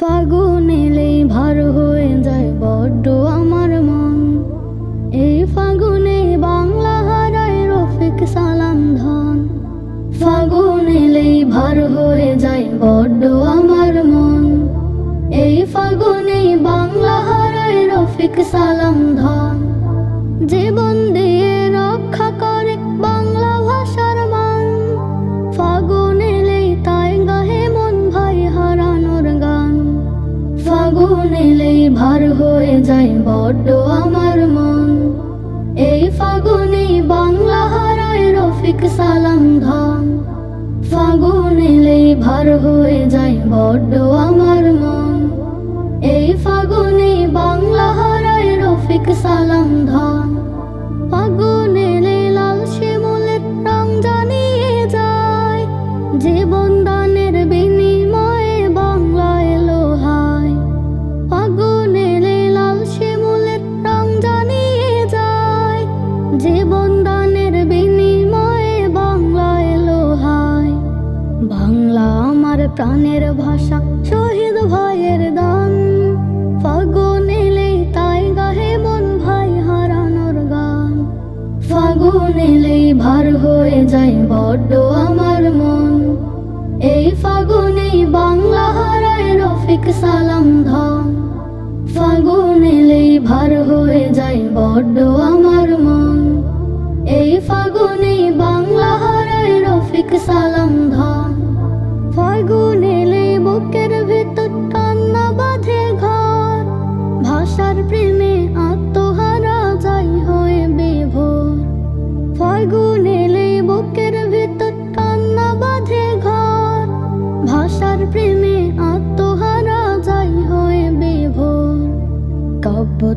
ফাগুন এলেই ভার হয়ে যায় বড্ড আমার মন। এই ফাগুনে বাংলা হারায় রফিক সালাম ধন। ফাগুন এলেই ভার হয়ে যায় বড্ড আমার মন। এই ফাগুনে বাংলা হারায় রফিক সালাম ধন। যায় বড্ড আমার মন। এই ফাগুনে বাংলা হারায় রফিক সালাম ধন। ফাগুন এলেই ভার হয়ে যায় বড্ড বাংলা আমার প্রাণের ভাষা, শহীদ ভাইয়ের দান। ফাগুন এলেই তাই গাহে মন ভাই হারানোর গান। ফাগুন এলেই ভার হয়ে যায় বড্ড আমার মন। এই ফাগুনেই বাংলা হারায় রফিক সালাম ধন। ফাগুন এলেই ভার হয়ে যায় বড্ড আমার মন।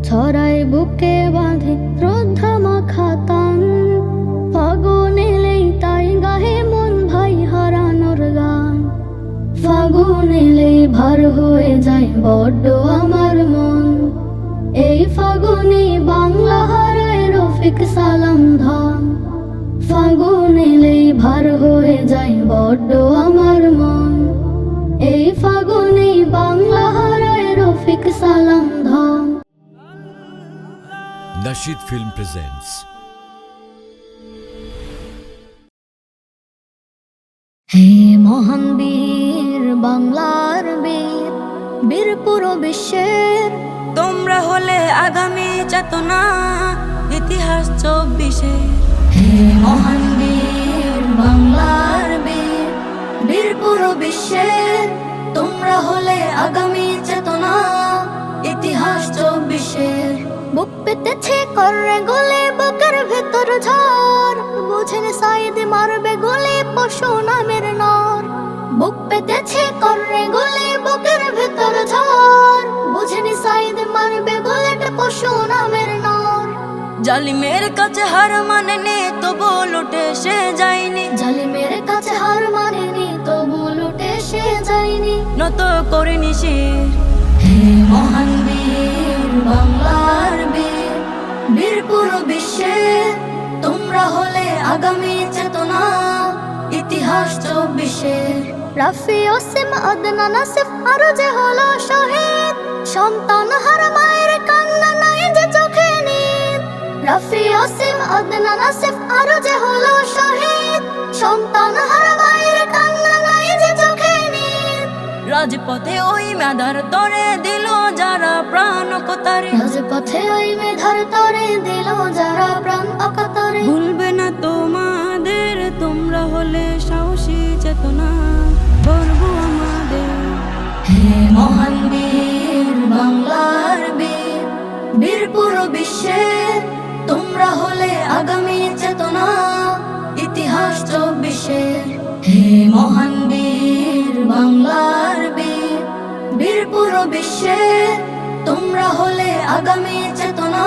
ছড়ায় বুকে বাঁধে শ্রদ্ধা মাখা ফাগুন এলেই তাই গাহে মন ভাই হারানোর গান। ফাগুন এলেই ভার হয়ে যায় বড্ড আমার মন। এই ফাগুনে বাংলা হারায় রফিক সালাম ধন। ফাগুন এলেই ভার হয়ে যায় বড্ড আমার মন। এই ফাগুনে বাংলা হারায় রফিক সালাম Nashid Film presents. হে মহান বীর বাংলার বীর বীর পুরো বিশ্বের। তোমরা হলে আগামী চেতনা ইতিহাস চব্বিশে হে মহান বীর বাংলার বীর বীর পুরো বিশ্বের। তোমরা হলে আগামী চেতনা ইতিহাস চব্বিশের। বুক পেতেছে করে গলে বুকের ভেতর ঝড়। বুঝেন সাইদ মারবে গলে পশু নামের নর। বুক পেতেছে করে গলে বুকের ভেতর ঝড়। বুঝেন সাইদ মারবে গলেটা পশু নামের নর। জালিমের কাছে হার মানেনি তবু লুটে সে যায়নি। জালিমের কাছে হার মানেনি তবু লুটে সে যায়নি। নত করিনি হে মহান বীর, বাংলার বীর বীর বিশ্বে তোমরা হলে আগামী চেতনা, ইতিহাস চব্বিশে। রাফি, ওসিম আদনান আসিফ আরও যে হলো শহীদ, সন্তান হারা মায়ের কান্না নাই যে চোখে আরও যে হলো শহীদ, সন্তান হারা রাজপথে ওই মেধার তরে দিল যারা প্রাণ কোতারে রাজপথে ওই মেধার তরে দিল যারা প্রাণ অকাতরে। ভুলবে না তোমাদের তোমরা হলে সাহসী চেতনা। গর্ব আমাদের। হে মহান বীর বাংলার বীর বীর পুরো বিশ্বে তোমরা হলে আগামী চেতনা। ইতিহাস চব্বিশে। হে মহান বীর পুরো বিশ্বে তোমরা হলে আগামী চেতনা,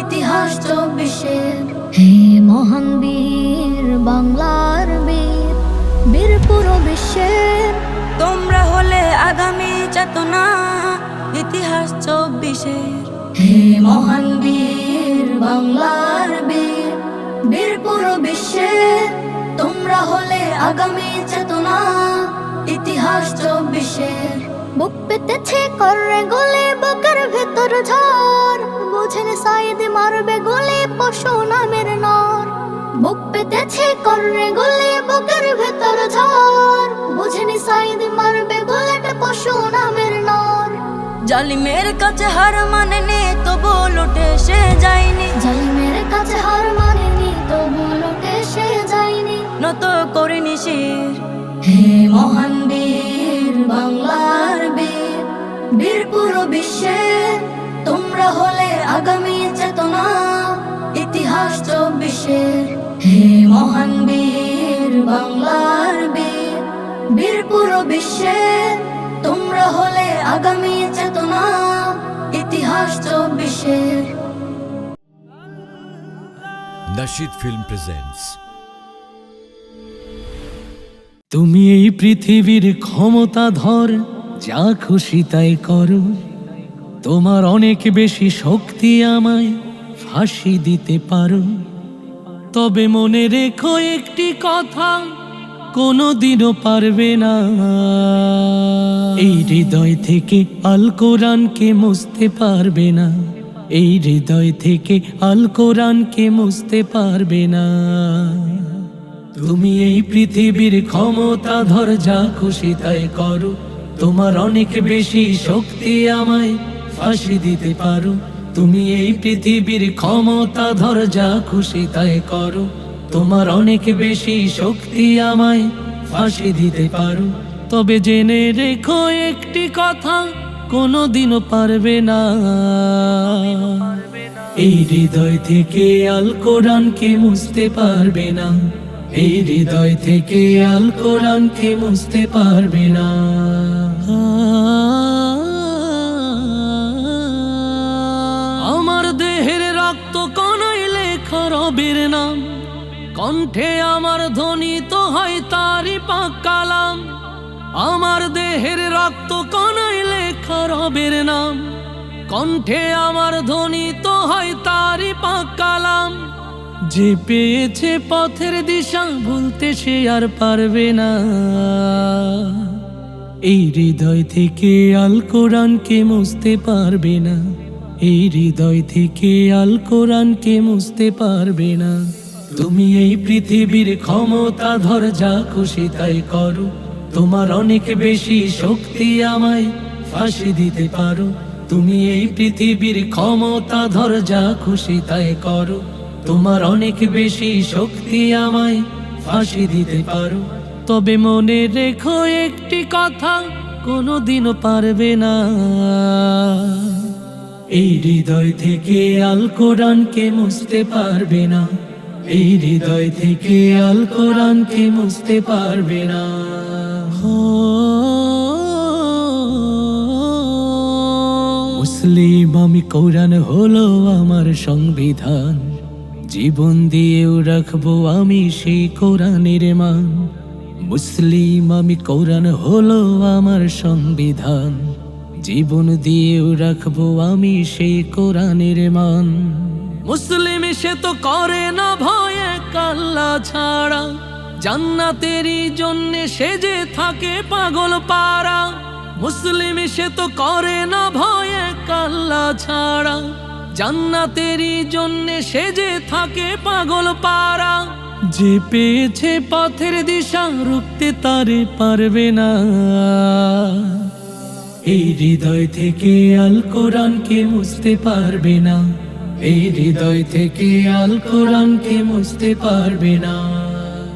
ইতিহাস চব্বিশে। হে মহান বীর, বাংলার বীর বীর পুরো বিশ্বের তোমরা হলে আগামী চেতনা, ইতিহাস চব্বিশের হে মহান বীর, বাংলার বীর বীর পুরো বিশ্বে তোমরা হলে আগামী চেতনা, ইতিহাস চব্বিশের বুক পেতেছে করে গলে বুকের ভেতর ঝড়। বুঝেন সাইদ মারবে গলে পশু নামের নর। বুক পেতেছে করে গলে বুকের ভেতর ঝড়। বুঝেন সাইদ মারবে গলেটা পশু নামের নর। জালিমের কাছে হার মানেনি তবু লুটে সে যায়নি। জালিমের কাছে হার মানেনি তবু লোটে সে যায়নি। নত করিনি শির। হে মহান বীর বাংলার বীর। বীর পুরো বিশ্বে তোমরা হলে আগামী চেতনা ইতিহাস চব্বিশের হে মহান বীর বাংলার বীর বীর পুরো বিশ্বে তোমরা হলে আগামী চেতনা ইতিহাস চব্বিশের Nashid ফিল্ম presents তুমি এই পৃথিবীর ক্ষমতা ধর যা খুশি তাই করো। তোমার অনেক বেশি শক্তি আমায় ফাঁসি দিতে পারো। তবে মনে রেখো একটি কথা, কোনোদিনও পারবে না। এই হৃদয় থেকে আল কোরআনকে মুছতে পারবে না। এই হৃদয় থেকে আল কোরআনকে মুছতে পারবে না। তুমি এই পৃথিবীর ক্ষমতা ধর, যা খুশি তাই করো। তোমার অনেক বেশি শক্তি আমায় ফাঁসি দিতে পারো। তুমি এই পৃথিবীর ক্ষমতা ধর, যা খুশি তাই করো। তোমার অনেক বেশি শক্তি আমায় ফাঁসি দিতে পারো। তবে জেনে রেখো একটি কথা, কোনোদিনও পারবে না। এই হৃদয় থেকে আল কোরআনকে মুছতে পারবে না। এই হৃদয় থেকে আল কোরআনকে মুছতে পারবে না। আমার দেহের রক্ত কনই লেখা রবের নাম। কণ্ঠে আমার ধ্বনিত হয় তারি পাক কালাম আমার দেহের রক্ত কনই লেখা রবের নাম। কণ্ঠে আমার ধ্বনিত হয় তারি পাক কালাম যে পেয়েছে পথের দিশা ভুলতে সে আর পারবে না। এই হৃদয় থেকে আল কোরআনকে মুছতে পারবে না। এই হৃদয় থেকে আল কোরআনকে মুছতে পারবে না। তুমি এই পৃথিবীর ক্ষমতা ধর, যা খুশি তাই করো। তোমার অনেক বেশি শক্তি আমায় ফাঁসি দিতে পারো। তুমি এই পৃথিবীর ক্ষমতা ধর, যা খুশি তাই করো। তোমার অনেক বেশি শক্তি আমায় ফাঁসি দিতে পারো। তবে মনে রেখো একটি কথা কোনো কোনোদিনও পারবে না। এই হৃদয় থেকে আল কোরআনকে মুছতে পারবে না। এই হৃদয় থেকে আল কোরআনকে মুছতে পারবে না। মুসলিম আমি কোরআন হলো আমার সংবিধান। জীবন দিয়েও রাখব আমি সেই কোরআনের মান। মুসলিম আমি কোরআন হলো আমার সংবিধান। জীবন দিয়েও রাখব আমি সেই কোরআনের মান। মুসলিম সে তো করে না ভয়ে কাল্লা ছাড়া। জান্নাতেরই জন্যে সে যে থাকে পাগল পাড়া। মুসলিম সে তো করে না ভয়ে কাল্লা ছাড়া। জান্নাতেরই জন্যে সে যে থাকে পাগল পাড়া। যে পেয়েছে পথের দিশা, রুখতে তারে পারবে না। এই হৃদয় থেকে আল কোরআনকে মুছতে পারবে না। এই হৃদয় থেকে আল কোরআনকে মুছতে পারবে না।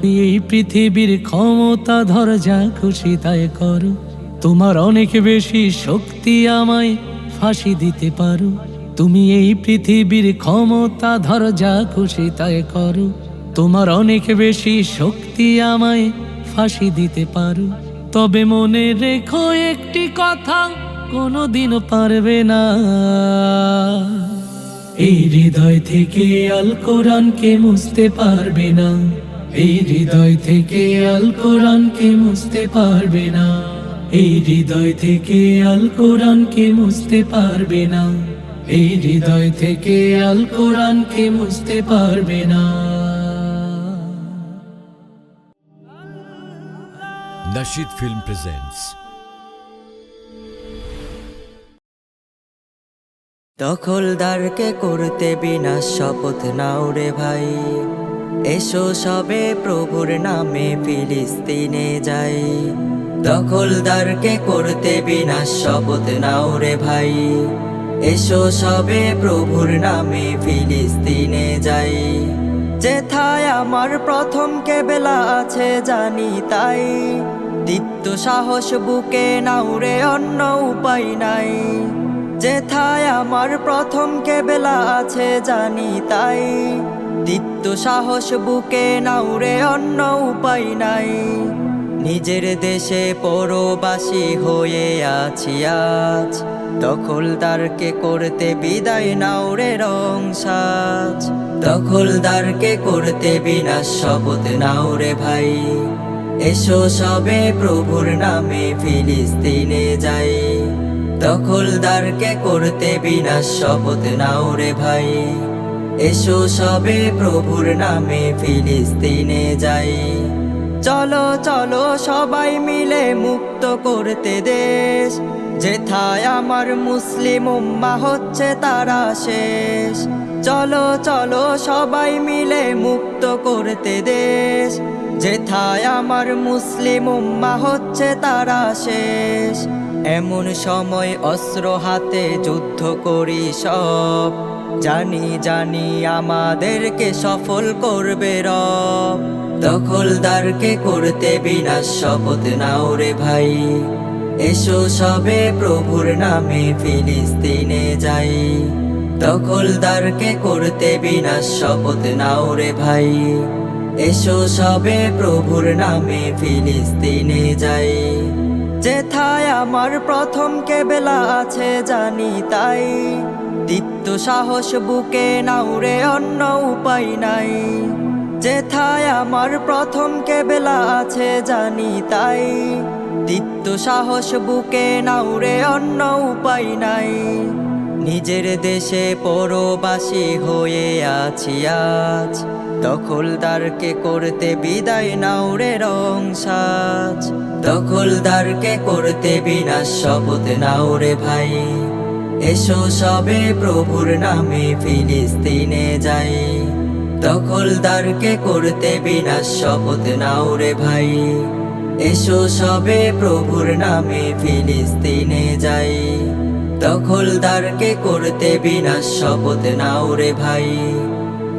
এই পৃথিবীর ক্ষমতা ধর যা খুশি তাই করো। তোমার অনেক বেশি শক্তি আমায় ফাঁসি দিতে পারো। তুমি এই পৃথিবীর ক্ষমতা ধর যা খুশি তাই করো। তোমার অনেক বেশি শক্তি আমায় ফাঁসি দিতে পারো। তবে মনে রেখো একটি কথা কোনোদিনও পারবে না। এই হৃদয় থেকে আল কোরআনকে মুছতে পারবে না। এই হৃদয় থেকে আল কোরআনকে মুছতে পারবে না। এই হৃদয় থেকে আল কোরআনকে মুছতে পারবে না। এই হৃদয় থেকে আল কোরআনকে মুছতে পারবে না। নাশিদ ফিল্ম প্রেজেন্টস দখলদারকে করতে বিনা শপথ নাও রে ভাই। এসো সবে প্রভুর নামে ফিলিস্তিনে যাই। দখলদারকে করতে বিনা শপথ নাও রে ভাই। এসো সবে প্রভুর নামে ফিলিস্তিনে যাই। যেথায় আমার প্রথম কেবেলা আছে জানি তাই। দীপ্ত সাহস বুকে নাউরে অন্য উপায় নাই। যেথায় আমার প্রথম কেবেলা আছে, জানি তাই। দীপ্ত সাহস বুকে নাউরে অন্য উপায় নাই। নিজের দেশে পরবাসী হয়ে আছি আজ। দখলদারকে করতে বিদায় নাওরে রং সাজ। দখলদারকে করতে বিনাশ শপথ নাওরে ভাই। এসো সবে প্রভুর নামে ফিলিস্তিনে যাই। দখলদারকে করতে বিনাশ শপথ নাও রে ভাই। এসো সবে প্রভুর নামে ফিলিস্তিনে যাই। চলো চলো সবাই মিলে মুক্ত করতে দেশ। যেথায় আমার মুসলিম উম্মা হচ্ছে তারা শেষ। চলো চলো সবাই মিলে মুক্ত করতে দেশ। যেথায় আমার মুসলিম উম্মা হচ্ছে তারা শেষ। এমন সময় অস্ত্র হাতে যুদ্ধ করি সব। জানি জানি আমাদেরকে সফল করবে রব। দখলদারকে করতে বিনাশ শপথ নাও রে ভাই। এসো সবে প্রভুর নামে ফিলিস্তিনে যাই। দখলদারকে করতে বিনাশ শপথ নাও রে ভাই। এসো সবে প্রভুর নামে ফিলিস্তিনে যাই। যেথায় আমার প্রথম কেবেলা আছে জানি তাই। দীপ্ত সাহস বুকে নাউরে অন্য উপায় নাই। যেথায় আমার প্রথম কেবেলা আছে জানি তাই। দীপ্ত সাহস বুকে নাউরে অন্য উপায় নাই। নিজের দেশে পরবাসী হয়ে আছি আজ। দখলদারকে করতে বিদায় নাউরে রং সাজ। দখলদারকে করতে বিনাশ শপথ নাউরে ভাই। এসো সবে প্রভুর নামে ফিলিস্তিনে যাই। দখলদারকে করতে বিনাশ শপথ নাউরে ভাই। এসো সবে প্রভুর নামে ফিলিস্তিনে যাই। দখলদারকে করতে বিনাশ শপথ নাউরে ভাই।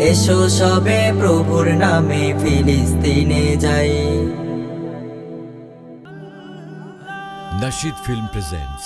এসো সবে প্রভুর নামে ফিলিস্তিনে যাই Nashid Film presents